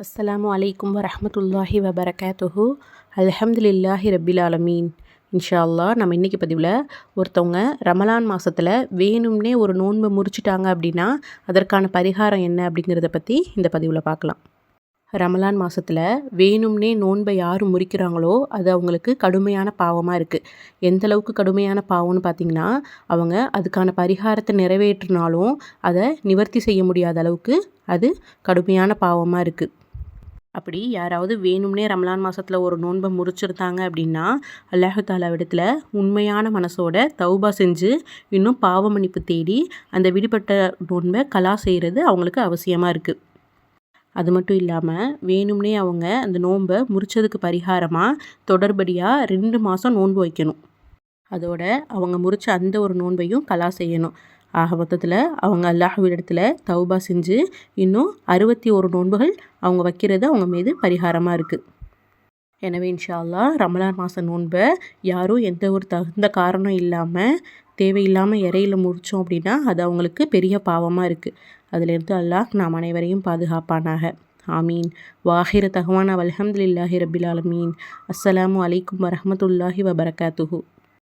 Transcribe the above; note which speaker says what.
Speaker 1: அஸ்ஸலாமு வலைக்கம் வரமத்துல்லாஹி வபரகாத்துஹு அல்ஹம்துலில்லாஹி ரபில் ஆலமீன் இன்ஷா அல்லா நம்ம இன்றைக்கி பதிவில் ஒருத்தவங்க ரமலான் மாதத்தில் வேணும்னே ஒரு நோன்பை முறிச்சிட்டாங்க அப்படின்னா அதற்கான பரிகாரம் என்ன அப்படிங்கிறத பற்றி இந்த பதிவில் பார்க்கலாம் ரமலான் மாதத்தில் வேணும்னே நோன்பை யார் முறிக்கிறாங்களோ அது அவங்களுக்கு கடுமையான பாவமாக இருக்குது எந்த அளவுக்கு கடுமையான பாவம்னு பார்த்திங்கன்னா அவங்க அதுக்கான பரிகாரத்தை நிறைவேற்றினாலும் அதை நிவர்த்தி செய்ய முடியாத அளவுக்கு அது கடுமையான பாவமாக இருக்குது அப்படி யாராவது வேணும்னே ரமலான் மாதத்தில் ஒரு நோன்பை முறிச்சிருந்தாங்க அப்படின்னா அல்லாஹு தாலாவிடத்தில் உண்மையான மனசோட தௌபா செஞ்சு இன்னும் பாவ மன்னிப்பு தேடி அந்த விடுபட்ட நோன்பை கலா செய்கிறது அவங்களுக்கு அவசியமாக இருக்குது அது மட்டும் இல்லாமல் வேணும்னே அவங்க அந்த நோன்பை முறிச்சதுக்கு பரிகாரமாக தொடர்படியாக ரெண்டு மாதம் நோன்பு வைக்கணும். அதோட அவங்க முறிச்ச அந்த ஒரு நோன்பையும் கலா செய்யணும். ஆக மொத்தத்தில் அவங்க அல்லாஹுவிடத்தில் தௌபா செஞ்சு இன்னும் அறுபத்தி ஒரு நோன்புகள் அவங்க வைக்கிறது அவங்க மீது பரிகாரமாக இருக்குது எனவே இன்ஷா அல்லா ரமலான் மாத நோன்பை யாரும் எந்த ஒரு தகுந்த காரணம் இல்லாமல் தேவையில்லாமல் இறையில் முடித்தோம் அப்படின்னா அது அவங்களுக்கு பெரிய பாவமாக இருக்குது அதிலிருந்து அல்லாஹ் நாம் அனைவரையும் பாதுகாப்பானாக. ஆமீன். வாஹிர தகவான அல்ஹம்துலில்லாஹி ரபில் ஆலமீன். அஸ்ஸலாமு அலைக்கும் வரமத்துல்லாஹி வபரகாத்துஹூ.